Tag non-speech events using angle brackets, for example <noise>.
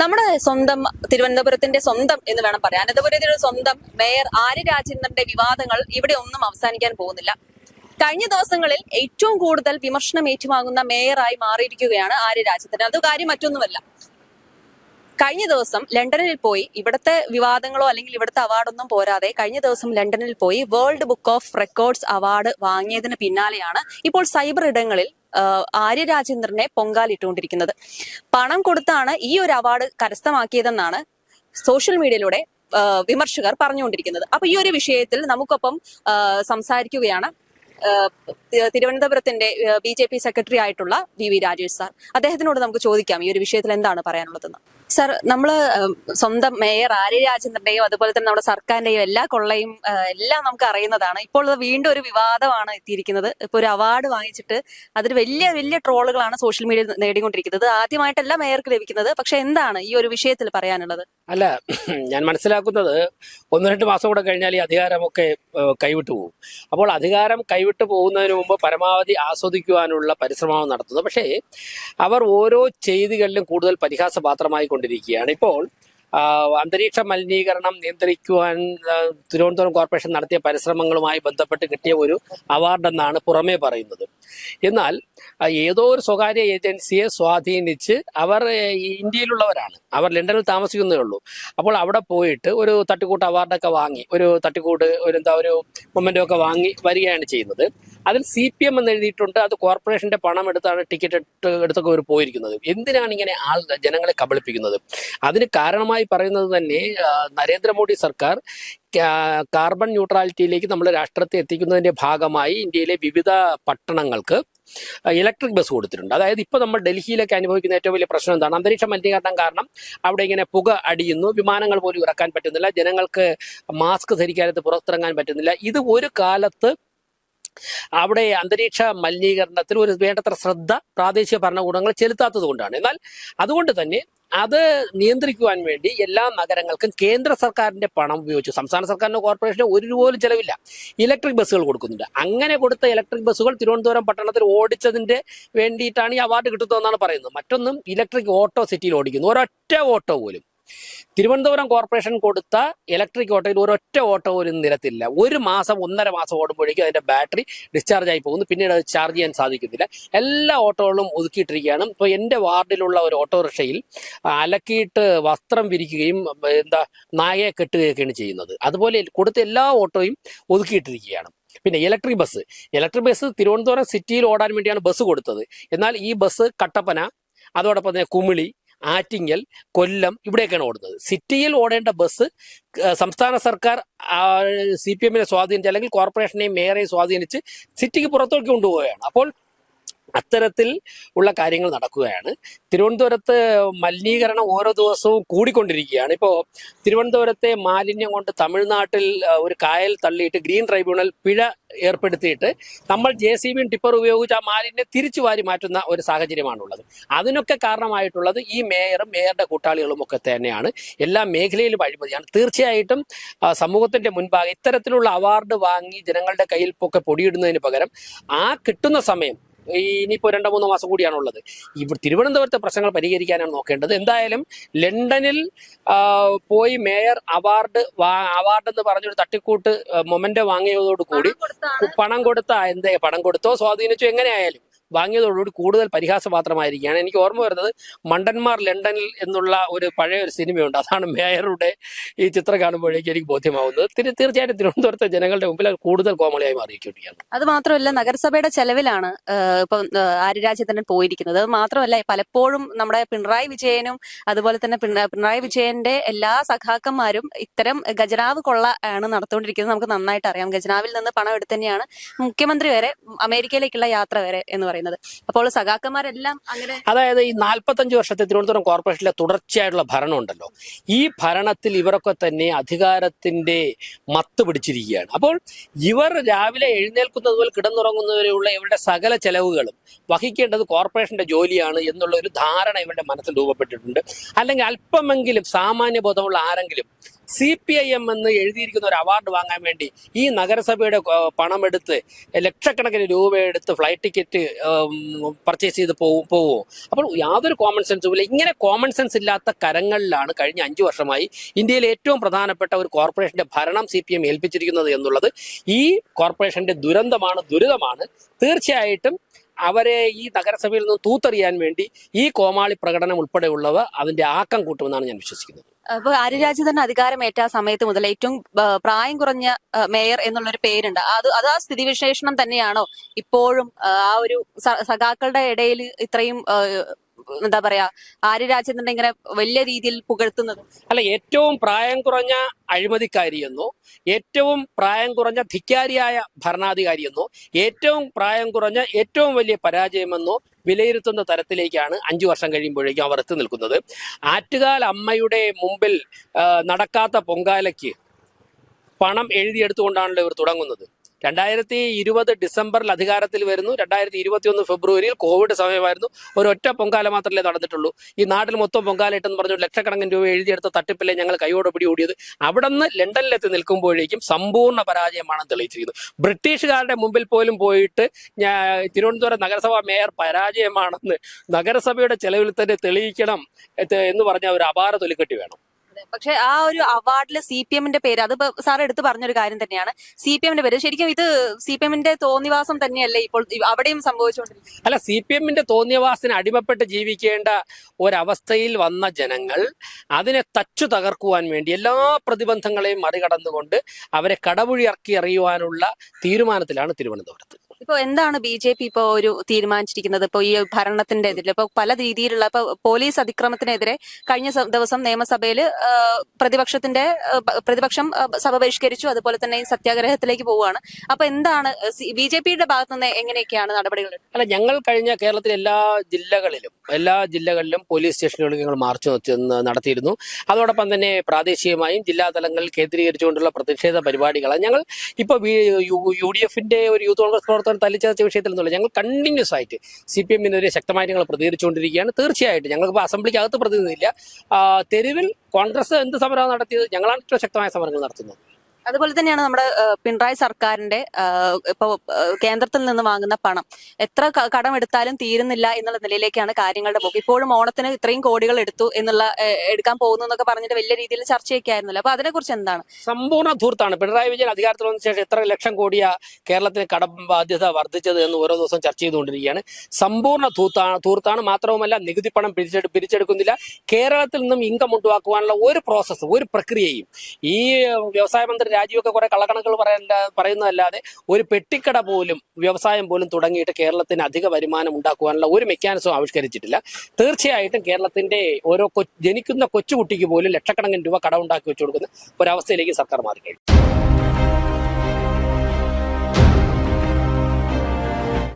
നമ്മുടെ സ്വന്തം തിരുവനന്തപുരത്തിന്റെ സ്വന്തം എന്ന് വേണം പറയാൻ. അനന്തപുരത്തിന്റെ സ്വന്തം മേയർ ആര്യ രാജേന്ദ്രന്റെ വിവാദങ്ങൾ ഇവിടെ ഒന്നും അവസാനിക്കാൻ പോകുന്നില്ല. കഴിഞ്ഞ ദിവസങ്ങളിൽ ഏറ്റവും കൂടുതൽ വിമർശനം ഏറ്റുവാങ്ങുന്ന മേയറായി മാറിയിരിക്കുകയാണ് ആര്യ രാജേന്ദ്രൻ. അത് കാര്യം മറ്റൊന്നുമല്ല. കഴിഞ്ഞ ദിവസം ലണ്ടനിൽ പോയി. ഇവിടുത്തെ വിവാദങ്ങളോ അല്ലെങ്കിൽ ഇവിടുത്തെ അവാർഡൊന്നും പോരാതെ കഴിഞ്ഞ ദിവസം ലണ്ടനിൽ പോയി world book of records award വാങ്ങിയതിന് പിന്നാലെയാണ് ഇപ്പോൾ സൈബർ ഇടങ്ങളിൽ ആര്യ രാജേന്ദ്രനെ പൊങ്കാലിട്ടുകൊണ്ടിരിക്കുന്നത്. പണം കൊടുത്താണ് ഈ ഒരു അവാർഡ് കരസ്ഥമാക്കിയതെന്നാണ് സോഷ്യൽ മീഡിയയിലൂടെ വിമർശകർ പറഞ്ഞുകൊണ്ടിരിക്കുന്നത്. അപ്പൊ ഈ ഒരു വിഷയത്തിൽ നമുക്കൊപ്പം സംസാരിക്കുകയാണ് തിരുവനന്തപുരത്തിന്റെ ബി ജെ പി സെക്രട്ടറി ആയിട്ടുള്ള വി വി രാജേഷ് സാർ. അദ്ദേഹത്തിനോട് നമുക്ക് ചോദിക്കാം ഈ ഒരു വിഷയത്തിൽ എന്താണ് പറയാനുള്ളതെന്ന്. സാർ നമ്മൾ സ്വന്തം മേയർ ആര്യ രാജേന്ദ്രന്റെയും അതുപോലെ തന്നെ നമ്മുടെ സർക്കാരിന്റെയും എല്ലാ കൊള്ളയും എല്ലാം നമുക്ക് അറിയുന്നതാണ്. ഇപ്പോൾ വീണ്ടും ഒരു വിവാദമാണ് എത്തിയിരിക്കുന്നത്. ഇപ്പൊ ഒരു അവാർഡ് വാങ്ങിച്ചിട്ട് അതിൽ വലിയ വലിയ ട്രോളുകളാണ് സോഷ്യൽ മീഡിയ നേടിക്കൊണ്ടിരിക്കുന്നത്. ആദ്യമായിട്ടല്ല മേയർക്ക് ലഭിക്കുന്നത്. പക്ഷെ എന്താണ് ഈ ഒരു വിഷയത്തിൽ പറയാനുള്ളത്? അല്ല <clears throat> ഞാൻ മനസ്സിലാക്കുന്നത് ഒന്ന് രണ്ട് മാസം കൂടെ കഴിഞ്ഞാൽ ഈ അധികാരമൊക്കെ കൈവിട്ടു പോകും. അപ്പോൾ അധികാരം കൈവിട്ടു പോകുന്നതിന് മുമ്പ് പരമാവധി ആസ്വദിക്കുവാനുള്ള പരിശ്രമം നടത്തുന്നത്. പക്ഷേ അവർ ഓരോ ചെയ്തികളിലും കൂടുതൽ പരിഹാസപാത്രമായി കൊണ്ടിരിക്കുകയാണ്. ഇപ്പോൾ അന്തരീക്ഷ മലിനീകരണം നിയന്ത്രിക്കുവാൻ തിരുവനന്തപുരം കോർപ്പറേഷൻ നടത്തിയ പരിശ്രമങ്ങളുമായി ബന്ധപ്പെട്ട് കിട്ടിയ ഒരു അവാർഡെന്നാണ് പുറമേ പറയുന്നത്. എന്നാൽ ഏതോ ഒരു സ്വകാര്യ ഏജൻസിയെ സ്വാധീനിച്ച് അവർ ഇന്ത്യയിലുള്ളവരാണ്. അവർ ലണ്ടനിൽ താമസിക്കുന്നേ ഉള്ളൂ. അപ്പോൾ അവിടെ പോയിട്ട് ഒരു തട്ടിക്കൂട്ട് അവാർഡൊക്കെ വാങ്ങി ഒരു തട്ടിക്കൂട്ട് ഒരു എന്താ ഒരു മൊമെന്റോ ഒക്കെ വാങ്ങി വരികയാണ് ചെയ്യുന്നത്. അതിൽ സി പി എം എന്ന് എഴുതിയിട്ടുണ്ട്. അത് കോർപ്പറേഷന്റെ പണം എടുത്താണ് ടിക്കറ്റ് എടുത്തൊക്കെ അവർ പോയിരിക്കുന്നത്. എന്തിനാണ് ഇങ്ങനെ ആൾ ജനങ്ങളെ കബളിപ്പിക്കുന്നത്? അതിന് കാരണമായി പറയുന്നത് തന്നെ നരേന്ദ്രമോദി സർക്കാർ കാർബൺ ന്യൂട്രാലിറ്റിയിലേക്ക് നമ്മൾ രാഷ്ട്രത്തെ എത്തിക്കുന്നതിന്റെ ഭാഗമായി ഇന്ത്യയിലെ വിവിധ പട്ടണങ്ങൾക്ക് ഇലക്ട്രിക് ബസ് കൊടുത്തിട്ടുണ്ട്. അതായത് ഇപ്പോൾ നമ്മൾ ഡൽഹിയിലൊക്കെ അനുഭവിക്കുന്ന ഏറ്റവും വലിയ പ്രശ്നം എന്താണ്? അന്തരീക്ഷ മലിനീകരണം കാരണം അവിടെ ഇങ്ങനെ പുക അടിയുന്നു വിമാനങ്ങൾ പോലും ഇറക്കാൻ പറ്റുന്നില്ല ജനങ്ങൾക്ക് മാസ്ക് ധരിക്കാനത്ത് പുറത്തിറങ്ങാൻ പറ്റുന്നില്ല. ഇത് ഒരു കാലത്ത് അവിടെ അന്തരീക്ഷ മലിനീകരണത്തിൽ ഒരു വേണ്ടത്ര ശ്രദ്ധ പ്രാദേശിക ഭരണകൂടങ്ങൾ ചെലുത്താത്തത് കൊണ്ടാണ്. എന്നാൽ അതുകൊണ്ട് തന്നെ അത് നിയന്ത്രിക്കുവാൻ വേണ്ടി എല്ലാ നഗരങ്ങൾക്കും കേന്ദ്ര സർക്കാരിന്റെ പണം ഉപയോഗിച്ചു. സംസ്ഥാന സർക്കാരിന്റെ കോർപ്പറേഷനോ ഒരു രൂപ പോലും ചെലവില്ല. ഇലക്ട്രിക് ബസ്സുകൾ കൊടുക്കുന്നുണ്ട്. അങ്ങനെ കൊടുത്ത ഇലക്ട്രിക് ബസ്സുകൾ തിരുവനന്തപുരം പട്ടണത്തിൽ ഓടിച്ചതിന്റെ വേണ്ടിയിട്ടാണ് ഈ അവാർഡ് കിട്ടുന്നതെന്നാണ് പറയുന്നത്. മറ്റൊന്നും ഇലക്ട്രിക് ഓട്ടോ സിറ്റിയിൽ ഓടിക്കുന്നു. ഒരൊറ്റ ഓട്ടോ പോലും. തിരുവനന്തപുരം കോർപ്പറേഷൻ കൊടുത്ത ഇലക്ട്രിക് ഓട്ടോയിൽ ഒരൊറ്റ ഓട്ടോ ഒരു നിരത്തില്ല ഒരു മാസം ഒന്നര മാസം ഓടുമ്പോഴേക്കും അതിന്റെ ബാറ്ററി ഡിസ്ചാർജ് ആയി പോകുന്നു. പിന്നീട് അത് ചാർജ് ചെയ്യാൻ സാധിക്കുന്നില്ല എല്ലാ ഓട്ടോകളും ഒതുക്കിയിട്ടിരിക്കുകയാണ്. ഇപ്പോൾ എന്റെ വാർഡിലുള്ള ഒരു ഓട്ടോറിക്ഷയിൽ അലക്കിയിട്ട് വസ്ത്രം വിരിക്കുകയും എന്താ നായയെ കെട്ടുകയൊക്കെയാണ് ചെയ്യുന്നത്. അതുപോലെ കൊടുത്ത എല്ലാ ഓട്ടോയും ഒതുക്കിയിട്ടിരിക്കുകയാണ്. പിന്നെ electric bus. Electric bus Thiruvananthapuram സിറ്റിയിൽ ഓടാൻ വേണ്ടിയാണ് ബസ് കൊടുത്തത്. എന്നാൽ ഈ ബസ് കട്ടപ്പന അതോടൊപ്പം തന്നെ കുമിളി ആറ്റിങ്ങൽ കൊല്ലം ഇവിടെയൊക്കെയാണ് ഓടുന്നത്. സിറ്റിയിൽ ഓടേണ്ട ബസ് സംസ്ഥാന സർക്കാർ സി പി എമ്മിനെ സ്വാധീനിച്ച് അല്ലെങ്കിൽ കോർപ്പറേഷനെയും മേയറെയും സ്വാധീനിച്ച് സിറ്റിക്ക് പുറത്തേക്ക് കൊണ്ടുപോവുകയാണ്. അപ്പോൾ അത്തരത്തിൽ ഉള്ള കാര്യങ്ങൾ നടക്കുകയാണ്. തിരുവനന്തപുരത്ത് മലിനീകരണം ഓരോ ദിവസവും കൂടിക്കൊണ്ടിരിക്കുകയാണ്. ഇപ്പോൾ തിരുവനന്തപുരത്തെ മാലിന്യം കൊണ്ട് തമിഴ്നാട്ടിൽ ഒരു കായൽ തള്ളിയിട്ട് ഗ്രീൻ ട്രൈബ്യൂണൽ പിഴ ഏർപ്പെടുത്തിയിട്ട് നമ്മൾ ജെ സി ബിയും ടിപ്പർ ഉപയോഗിച്ച് ആ മാലിന്യം തിരിച്ചു വാരി മാറ്റുന്ന ഒരു സാഹചര്യമാണുള്ളത്. അതിനൊക്കെ കാരണമായിട്ടുള്ളത് ഈ മേയറും മേയറുടെ കൂട്ടാളികളും ഒക്കെ തന്നെയാണ്. എല്ലാ മേഖലയിലും അഴിമതിയാണ്. തീർച്ചയായിട്ടും സമൂഹത്തിന്റെ മുൻപാകെ ഇത്തരത്തിലുള്ള അവാർഡ് വാങ്ങി ജനങ്ങളുടെ കയ്യിൽ ഒക്കെ പൊടിയിടുന്നതിന് പകരം ആ കിട്ടുന്ന സമയം ഈ ഇനിയിപ്പോ രണ്ടോ മൂന്നോ മാസം കൂടിയാണുള്ളത്. ഇവിടെ തിരുവനന്തപുരത്തെ പ്രശ്നങ്ങൾ പരിഹരിക്കാനാണ് നോക്കേണ്ടത്. എന്തായാലും ലണ്ടനിൽ പോയി മേയർ അവാർഡ് അവാർഡ് എന്ന് പറഞ്ഞൊരു തട്ടിക്കൂട്ട് മൊമെന്റ് വാങ്ങിയതോടുകൂടി പണം കൊടുത്ത എന്തേ പണം കൊടുത്തോ സ്വാധീനിച്ചോ എങ്ങനെയായാലും. വാങ്ങിയതോടുകൂടി കൂടുതൽ പരിഹാസപാത്രമായിരിക്കുകയാണ് എനിക്ക് ഓർമ്മ വരുന്നത് മണ്ടന്മാർ ലണ്ടനിൽ എന്നുള്ള ഒരു പഴയ ഒരു സിനിമയുണ്ട്. അതാണ് മേയറുടെ ഈ ചിത്രം കാണുമ്പോഴേക്കും എനിക്ക് ബോധ്യമാവുന്നത്. തീർച്ചയായിട്ടും തിരുവനന്തപുരത്തെ ജനങ്ങളുടെ മുമ്പിൽ കൂടുതൽ കോമളിയായി മാറിയിരിക്കുകയാണ്. അത് മാത്രമല്ല നഗരസഭയുടെ ചെലവിലാണ് ഇപ്പം ആര്യരാജേന്ദ്രൻ ആര്യ പോയിരിക്കുന്നത് മാത്രമല്ല പലപ്പോഴും നമ്മുടെ പിണറായി വിജയനും അതുപോലെ തന്നെ പിണറായി വിജയന്റെ എല്ലാ സഖാക്കന്മാരും ഇത്തരം ഗജനാവ് കൊള്ള ആണ് നടത്തുകൊണ്ടിരിക്കുന്നത് നമുക്ക് നന്നായിട്ട് അറിയാം. ഗജനാവിൽ നിന്ന് പണം എടുത്തു തന്നെയാണ് മുഖ്യമന്ത്രി വരെ അമേരിക്കയിലേക്കുള്ള യാത്ര വരെ എന്ന് പറയുന്നത്. അപ്പോൾ സഖാക്കന്മാരെല്ലാം അങ്ങനെ അതായത് ഈ നാൽപ്പത്തഞ്ച് വർഷത്തെ തിരുവനന്തപുരം കോർപ്പറേഷനിലെ തുടർച്ചയായിട്ടുള്ള ഭരണം ഉണ്ടല്ലോ ഈ ഭരണത്തിൽ ഇവരൊക്കെ തന്നെ അധികാരത്തിന്റെ മത്ത് പിടിച്ചിരിക്കുകയാണ്. അപ്പോൾ ഇവർ രാവിലെ എഴുന്നേൽക്കുന്നത് മുതൽ കിടന്നുറങ്ങുന്നവരെയുള്ള ഇവരുടെ സകല ചെലവുകളും വഹിക്കേണ്ടത് കോർപ്പറേഷന്റെ ജോലിയാണ് എന്നുള്ള ഒരു ധാരണ ഇവരുടെ മനസ്സിൽ രൂപപ്പെട്ടിട്ടുണ്ട്. അല്ലെങ്കിൽ അല്പമെങ്കിലും സാമാന്യ ബോധമുള്ള ആരെങ്കിലും സി പി ഐ എം എന്ന് എഴുതിയിരിക്കുന്ന ഒരു അവാർഡ് വാങ്ങാൻ വേണ്ടി ഈ നഗരസഭയുടെ പണം പണമെടുത്ത് ലക്ഷക്കണക്കിന് രൂപയെടുത്ത് ഫ്ലൈറ്റ് ടിക്കറ്റ് പർച്ചേസ് ചെയ്ത് പോകും പോവുമോ അപ്പോൾ യാതൊരു കോമൺ സെൻസും ഇല്ല. ഇങ്ങനെ കോമൺ സെൻസ് ഇല്ലാത്ത കരങ്ങളിലാണ് കഴിഞ്ഞ അഞ്ചു വർഷമായി ഇന്ത്യയിലെ ഏറ്റവും പ്രധാനപ്പെട്ട ഒരു കോർപ്പറേഷന്റെ ഭരണം സി പി എം ഏൽപ്പിച്ചിരിക്കുന്നത് എന്നുള്ളത്. ഈ കോർപ്പറേഷന്റെ ദുരന്തമാണ് ദുരിതമാണ്. തീർച്ചയായിട്ടും അവരെ ഈ നഗരസഭയിൽ നിന്ന് തൂത്തെറിയാൻ വേണ്ടി ഈ കോമാളി പ്രകടനം ഉൾപ്പെടെയുള്ളവ അതിന്റെ ആക്കം കൂട്ടുമെന്നാണ് ഞാൻ വിശ്വസിക്കുന്നത്. അപ്പൊ തന്നെ അധികാരമേറ്റ ആ സമയത്ത് മുതൽ ഏറ്റവും പ്രായം കുറഞ്ഞ മേയർ എന്നുള്ളൊരു പേരുണ്ട്. അത് അത് ആ സ്ഥിതി വിശേഷണം തന്നെയാണോ ഇപ്പോഴും ആ ഒരു സഖാക്കളുടെ ഇടയിൽ ഇത്രയും എന്താ പറയാ ആര്യ രാജേന്ദ്രനെ ഇങ്ങനെ വലിയ രീതിയിൽ പുകഴ്ത്തുന്നത്. അല്ല ഏറ്റവും പ്രായം കുറഞ്ഞ അഴിമതിക്കാരിയെന്നോ ഏറ്റവും പ്രായം കുറഞ്ഞ ധിക്കാരിയായ ഭരണാധികാരിയെന്നോ ഏറ്റവും പ്രായം കുറഞ്ഞ ഏറ്റവും വലിയ പരാജയമെന്നോ വിലയിരുത്തുന്ന തരത്തിലേക്കാണ് അഞ്ചു വർഷം കഴിയുമ്പോഴേക്കും അവർ എത്തി നിൽക്കുന്നത്. ആറ്റുകാൽ അമ്മയുടെ മുമ്പിൽ നടക്കാത്ത പൊങ്കാലയ്ക്ക് പണം എഴുതിയെടുത്തുകൊണ്ടാണല്ലോ ഇവർ തുടങ്ങുന്നത്. രണ്ടായിരത്തി ഇരുപത് ഡിസംബറിൽ അധികാരത്തിൽ വരുന്നു. രണ്ടായിരത്തി ഇരുപത്തി ഒന്ന് ഫെബ്രുവരിയിൽ കോവിഡ് സമയമായിരുന്നു. ഒരൊറ്റ പൊങ്കാല മാത്രമേ നടന്നിട്ടുള്ളൂ. ഈ നാട്ടിൽ മൊത്തം പൊങ്കാല ഇട്ടെന്ന് പറഞ്ഞു ലക്ഷക്കണക്കിന് രൂപ എഴുതിയെടുത്ത തട്ടിപ്പിലെ ഞങ്ങൾ കൈയോടെ പിടി ഓടിയത് അവിടെ നിന്ന് ലണ്ടനിലെത്തി നിൽക്കുമ്പോഴേക്കും സമ്പൂർണ പരാജയമാണ് തെളിയിച്ചിരിക്കുന്നത്. ബ്രിട്ടീഷുകാരുടെ മുമ്പിൽ പോലും പോയിട്ട് തിരുവനന്തപുരം നഗരസഭാ മേയർ പരാജയമാണെന്ന് നഗരസഭയുടെ ചെലവിൽ തന്നെ തെളിയിക്കണം എന്ന് പറഞ്ഞ ഒരു അപാര തൊലിക്കെട്ടി വേണം. പക്ഷെ ആ ഒരു അവാർഡിൽ സി പി എമ്മിന്റെ പേര് അത് സാർ എടുത്തു പറഞ്ഞൊരു കാര്യം തന്നെയാണ്. സി പി എമ്മിന്റെ പേര്. ശരിക്കും ഇത് സി പി എമ്മിന്റെ തോന്നിവാസം തന്നെയല്ലേ ഇപ്പോൾ അവിടെയും സംഭവിച്ചുകൊണ്ടിരിക്കുന്നത്? അല്ല സി പി എമ്മിന്റെ തോന്നിയവാസത്തിന് അടിമപ്പെട്ട് ജീവിക്കേണ്ട ഒരവസ്ഥയിൽ വന്ന ജനങ്ങൾ അതിനെ തച്ചു തകർക്കുവാൻ വേണ്ടി എല്ലാ പ്രതിബന്ധങ്ങളെയും മറികടന്നുകൊണ്ട് അവരെ കടവുഴിയിറക്കി എറിയുവാനുള്ള തീരുമാനത്തിലാണ് തിരുവനന്തപുരത്ത്. ഇപ്പൊ എന്താണ് ബി ജെ പി ഇപ്പോ ഒരു തീരുമാനിച്ചിരിക്കുന്നത്? ഇപ്പൊ ഈ ഭരണത്തിന്റെ ഇതിൽ ഇപ്പൊ പല രീതിയിലുള്ള ഇപ്പൊ പോലീസ് അതിക്രമത്തിനെതിരെ കഴിഞ്ഞ ദിവസം നിയമസഭയിൽ പ്രതിപക്ഷത്തിന്റെ പ്രതിപക്ഷം സഭ ബഹിഷ്കരിച്ചു അതുപോലെ തന്നെ ഈ സത്യാഗ്രഹത്തിലേക്ക് പോവുകയാണ്. അപ്പൊ എന്താണ് ബി ജെ പിയുടെ ഭാഗത്തു നിന്ന് എങ്ങനെയൊക്കെയാണ് നടപടികൾ അല്ല ഞങ്ങൾ കഴിഞ്ഞ കേരളത്തിലെ എല്ലാ ജില്ലകളിലും എല്ലാ ജില്ലകളിലും പോലീസ് സ്റ്റേഷനുകളിൽ ഞങ്ങൾ മാർച്ച് നടത്തി- നടത്തിയിരുന്നു. അതോടൊപ്പം തന്നെ പ്രാദേശികമായും ജില്ലാ തലങ്ങളിൽ കേന്ദ്രീകരിച്ചുകൊണ്ടുള്ള പ്രതിഷേധ പരിപാടികളാണ്. ഞങ്ങൾ ഇപ്പൊ യു ഡി എഫിന്റെ ഒരു യൂത്ത് കോൺഗ്രസ് പ്രവർത്തകർ തല്ലിച്ചതച്ച വിഷയത്തിൽ നിന്നുള്ള ഞങ്ങൾ കണ്ടിന്യൂസ് ആയിട്ട് സി പി എമ്മിനെതിരെ ശക്തമായി ഞങ്ങൾ പ്രതികരിച്ചുകൊണ്ടിരിക്കുകയാണ്. തീർച്ചയായിട്ടും ഞങ്ങൾക്ക് ഇപ്പോൾ അകത്ത് പ്രതിനിധിയില്ല തെരുവിൽ കോൺഗ്രസ് എന്ത് സമരമാണ് നടത്തിയത്? ഞങ്ങളാണ് ഏറ്റവും ശക്തമായ സമരങ്ങൾ നടത്തുന്നത്. അതുപോലെ തന്നെയാണ് നമ്മുടെ പിണറായി സർക്കാരിന്റെ ഇപ്പൊ കേന്ദ്രത്തിൽ നിന്ന് വാങ്ങുന്ന പണം. എത്ര കടം എടുത്താലും തീരുന്നില്ല എന്നുള്ള നിലയിലേക്കാണ് കാര്യങ്ങളുടെ പോക്ക്. ഇപ്പോഴും ഓണത്തിന് ഇത്രയും കോടികൾ എടുത്തു എന്നുള്ള എടുക്കാൻ പോകുന്നു എന്നൊക്കെ പറഞ്ഞിട്ട് വലിയ രീതിയിൽ ചർച്ചയൊക്കെ ആയിരുന്നല്ലോ. അപ്പൊ അതിനെക്കുറിച്ച് എന്താണ്? സമ്പൂർണ ധൂർത്താണ്. പിണറായി വിജയൻ അധികാരത്തിൽ വന്ന ശേഷം എത്ര ലക്ഷം കോടിയാ കേരളത്തിന് കടം ബാധ്യത വർദ്ധിച്ചത് എന്ന് ഓരോ ദിവസം ചർച്ച ചെയ്തുകൊണ്ടിരിക്കുകയാണ്. സമ്പൂർണ ധൂർത്താണ് ധൂർത്താണ് മാത്രവുമല്ല നികുതി പണം പിരിച്ചെടു പിരിച്ചെടുക്കുന്നില്ല. കേരളത്തിൽ നിന്നും ഇൻകം ഉണ്ടാക്കുവാനുള്ള ഒരു പ്രോസസ്സ് ഒരു പ്രക്രിയയും ഈ വ്യവസായ മന്ത്രി രാജീവൊക്കെ കുറെ കള്ളക്കണക്കുകൾ പറയണ്ട പറയുന്നതല്ലാതെ ഒരു പെട്ടിക്കട പോലും വ്യവസായം പോലും തുടങ്ങിയിട്ട് കേരളത്തിന് അധിക വരുമാനം ഉണ്ടാക്കുവാനുള്ള ഒരു മെക്കാനിസം ആവിഷ്കരിച്ചിട്ടില്ല. തീർച്ചയായിട്ടും കേരളത്തിന്റെ ഓരോ ജനിക്കുന്ന കൊച്ചുകുട്ടിക്ക് പോലും ലക്ഷക്കണക്കിന് രൂപ കടം ഉണ്ടാക്കി വെച്ചു കൊടുക്കുന്ന ഒരവസ്ഥയിലേക്ക് സർക്കാർ മാറിക്കഴിഞ്ഞു.